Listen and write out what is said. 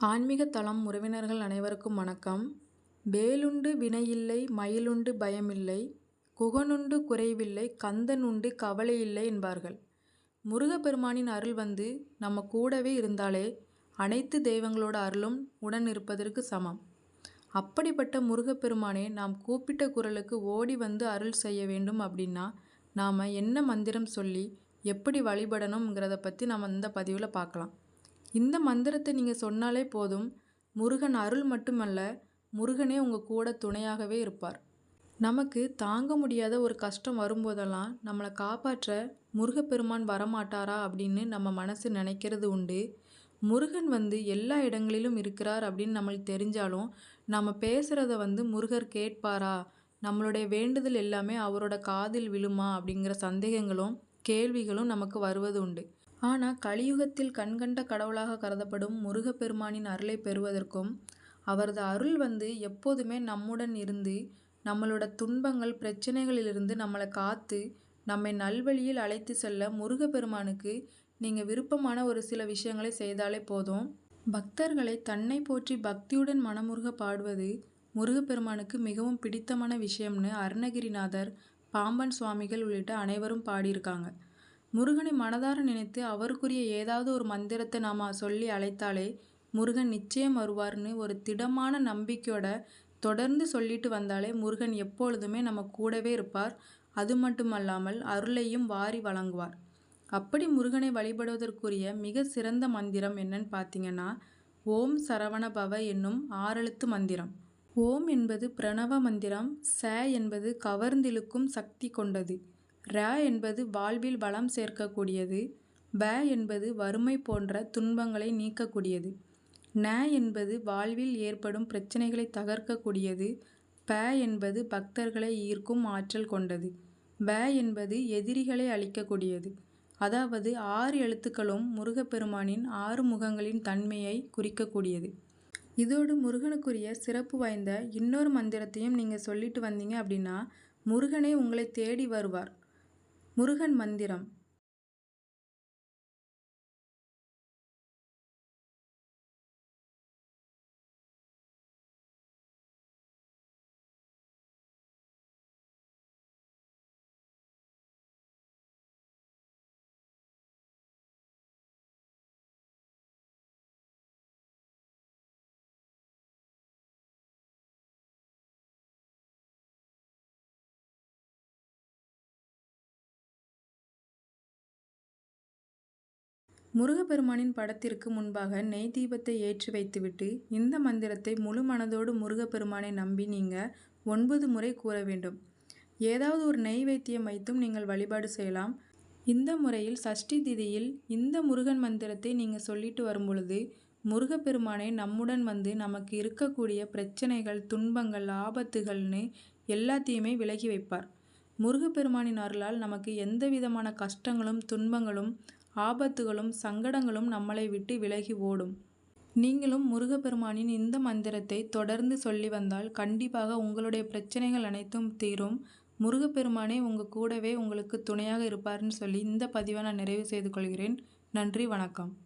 ஆன்மீக தளம் உறவினர்கள் அனைவருக்கும் வணக்கம். வேலுண்டு வினையில்லை மயிலுண்டு பயமில்லை குகனுண்டு குறைவில்லை கந்தன் உண்டு கவலையில்லை என்பார்கள். முருகப்பெருமானின் அருள் வந்து நம்ம கூடவே இருந்தாலே அனைத்து தெய்வங்களோட அருளும் உடன் இருப்பதற்கு சமம். அப்படிப்பட்ட முருகப்பெருமானே நாம் கூப்பிட்ட குரலுக்கு ஓடி வந்து அருள் செய்ய வேண்டும் அப்படின்னா நாம் என்ன மந்திரம் சொல்லி எப்படி வழிபடணுங்கிறத பற்றி நம்ம இந்த பதிவில் பார்க்கலாம். இந்த மந்திரத்தை நீங்கள் சொன்னாலே போதும். முருகன் அருள் மட்டுமல்ல முருகனே உங்கள் கூட துணையாகவே இருப்பார். நமக்கு தாங்க முடியாத ஒரு கஷ்டம் வரும்போதெல்லாம் நம்மளை காப்பாற்ற முருகப்பெருமான் வரமாட்டாரா அப்படின்னு நம்ம மனசு நினைக்கிறது உண்டு. முருகன் வந்து எல்லா இடங்களிலும் இருக்கிறார் அப்படின்னு நம்மளுக்கு தெரிஞ்சாலும் நம்ம பேசுகிறத வந்து முருகர் கேட்பாரா? நம்மளுடைய வேண்டுதல் எல்லாமே அவரோட காதில் விழுமா அப்படிங்கிற சந்தேகங்களும் கேள்விகளும் நமக்கு வருவது உண்டு. ஆனால் கலியுகத்தில் கண்கண்ட கடவுளாக கருதப்படும் முருகப்பெருமானின் அருளை பெறுவதற்கும் அவரது அருள் வந்து எப்போதுமே நம்முடன் இருந்து நம்மளோட துன்பங்கள் பிரச்சனைகளிலிருந்து நம்மளை காத்து நம்மை நல்வழியில் அழைத்து செல்ல முருகப்பெருமானுக்கு நீங்கள் விருப்பமான ஒரு சில விஷயங்களை செய்தாலே போதும். பக்தர்களை தன்னை போற்றி பக்தியுடன் மனமுருக பாடுவது முருகப்பெருமானுக்கு மிகவும் பிடித்தமான விஷயம்னு அருணகிரிநாதர் பாம்பன் சுவாமிகள் உள்ளிட்ட அனைவரும் பாடியிருக்காங்க. முருகனை மனதார நினைத்து அவருக்குரிய ஏதாவது ஒரு மந்திரத்தை நாம் சொல்லி அழைத்தாலே முருகன் நிச்சயம் வருவார்னு ஒரு திடமான நம்பிக்கையோட தொடர்ந்து சொல்லிட்டு வந்தாலே முருகன் எப்பொழுதுமே நம்ம கூடவே இருப்பார். அது மட்டுமல்லாமல் அருளையும் வாரி வழங்குவார். அப்படி முருகனை வழிபடுவதற்குரிய மிக சிறந்த மந்திரம் என்னன்னு பார்த்தீங்கன்னா ஓம் சரவண பவ என்னும் ஆறெழுத்து மந்திரம். ஓம் என்பது பிரணவ மந்திரம் ச என்பது கவர்ந்திழுக்கும் சக்தி கொண்டது. ர என்பது வாழ்வில் வளம் சேர்க்கக்கூடியது ப என்பது வறுமை போன்ற துன்பங்களை நீக்கக்கூடியது. ந என்பது வாழ்வில் ஏற்படும் பிரச்சனைகளை தகர்க்கக்கூடியது ப என்பது பக்தர்களை ஈர்க்கும் ஆற்றல் கொண்டது. ப என்பது எதிரிகளை அழிக்கக்கூடியது. அதாவது ஆறு எழுத்துக்களும் முருகப்பெருமானின் ஆறு முகங்களின் தன்மையை குறிக்கக்கூடியது. இதோடு முருகனுக்குரிய சிறப்பு வாய்ந்த இன்னொரு மந்திரத்தையும் நீங்கள் சொல்லிட்டு வந்தீங்க அப்படின்னா முருகனே உங்களை தேடி வருவார். முருகன் மந்திரம். முருகப்பெருமானின் படத்திற்கு முன்பாக நெய் தீபத்தை ஏற்றி வைத்துவிட்டு இந்த மந்திரத்தை முழு மனதோடு முருகப்பெருமானை நம்பி நீங்கள் ஒன்பது முறை கூற வேண்டும். ஏதாவது ஒரு நெய் வைத்தியம் வைத்தும் நீங்கள் வழிபாடு செய்யலாம். இந்த முறையில் சஷ்டி திதியில் இந்த முருகன் மந்திரத்தை நீங்கள் சொல்லிட்டு வரும்பொழுது முருகப்பெருமானை நம்முடன் வந்து நமக்கு இருக்கக்கூடிய பிரச்சனைகள் துன்பங்கள் ஆபத்துகள்னு எல்லாத்தையுமே விலகி வைப்பார். முருகப்பெருமானின் அருளால் நமக்கு எந்த விதமான கஷ்டங்களும் துன்பங்களும் ஆபத்துகளும் சங்கடங்களும் நம்மளை விட்டு விலகி ஓடும். நீங்களும் முருகப்பெருமானின் இந்த மந்திரத்தை தொடர்ந்து சொல்லி வந்தால் கண்டிப்பாக உங்களுடைய பிரச்சனைகள் அனைத்தும் தீரும். முருகப்பெருமானே உங்கள் கூடவே உங்களுக்கு துணையாக இருப்பார்னு சொல்லி இந்த பதிவை நான் நிறைவு செய்து கொள்கிறேன். நன்றி வணக்கம்.